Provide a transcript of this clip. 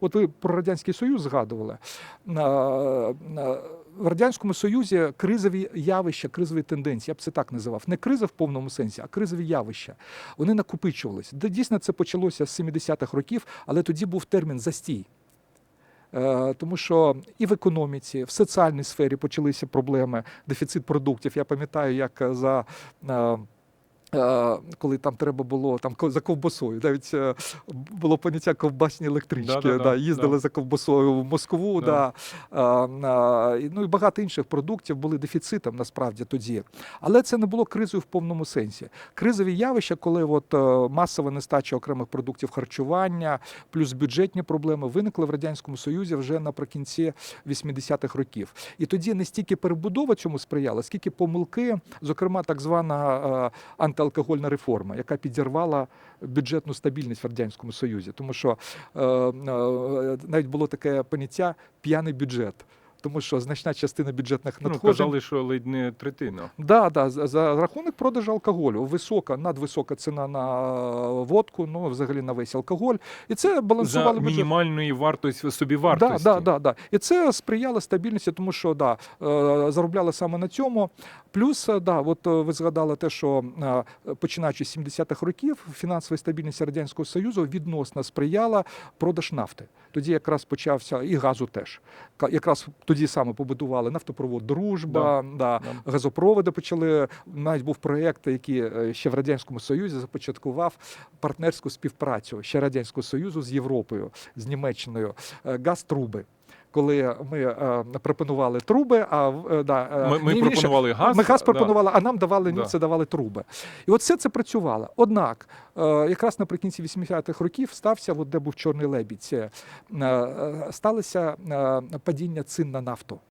От ви про радянський союз згадували. В радянському союзі кризові явища, кризові тенденції, я б це так називав. Не криза в повному сенсі, а кризові явища. Вони накопичувалися. Дійсно, це почалося з 70-х років, але тоді був термін застій. Е, Тому що і в економіці, в соціальній сфері почалися проблеми, дефіцит продуктів. Я пам'ятаю, як е, за. Е, Коли там треба було там за ковбасою, навіть е, було поняття ковбасні електрички. Да-да-да, да, їздили да. за ковбасою в Москву. Да. Да. е, ну і багато інших продуктів були дефіцитом насправді тоді. Але це не було кризою в повному сенсі. Кризові явища, коли от, масова нестача окремих продуктів харчування, плюс бюджетні проблеми виникли в радянському союзі вже наприкінці 80-х років. І тоді не стільки перебудова цьому сприяла, скільки помилки, зокрема так звана е, антиалкогольна реформа, яка підірвала бюджетну стабільність в радянському союзі, тому що е, е, навіть було таке поняття п'яний бюджет. Тому що значна частина бюджетних Ну, казали, що ледь не третина. Да, да, за, за рахунок продажу алкоголю. Висока, надвисока ціна на водку, ну взагалі на весь алкоголь. І це За балансувало бюджет. мінімальної вартості Да, собівартості. да, да, да. І це сприяло стабільності, тому що да, е, заробляли саме на цьому. Плюс, е, да, от е, ви згадали те, що починаючи з 70-х років, фінансова стабільність Радянського Союзу відносно сприяла продаж нафти. Тоді якраз почався і газу теж. Якраз тоді саме побудували нафтопровод Дружба, да. Да. газопроводи почали. Навіть був проєкт, який е, ще в Радянському Союзі започаткував партнерську співпрацю ще Радянського Союзу з Європою, з Німеччиною, е, газтруби. Коли ми е, пропонували труби, а е, да, е, Ми, ми ні, пропонували газ. ми газ да. пропонували, а нам давали Да. німці давали труби. І от все це працювало. Однак, якраз наприкінці 80-х років стався, от де був чорний лебідь, сталося падіння цін на нафту.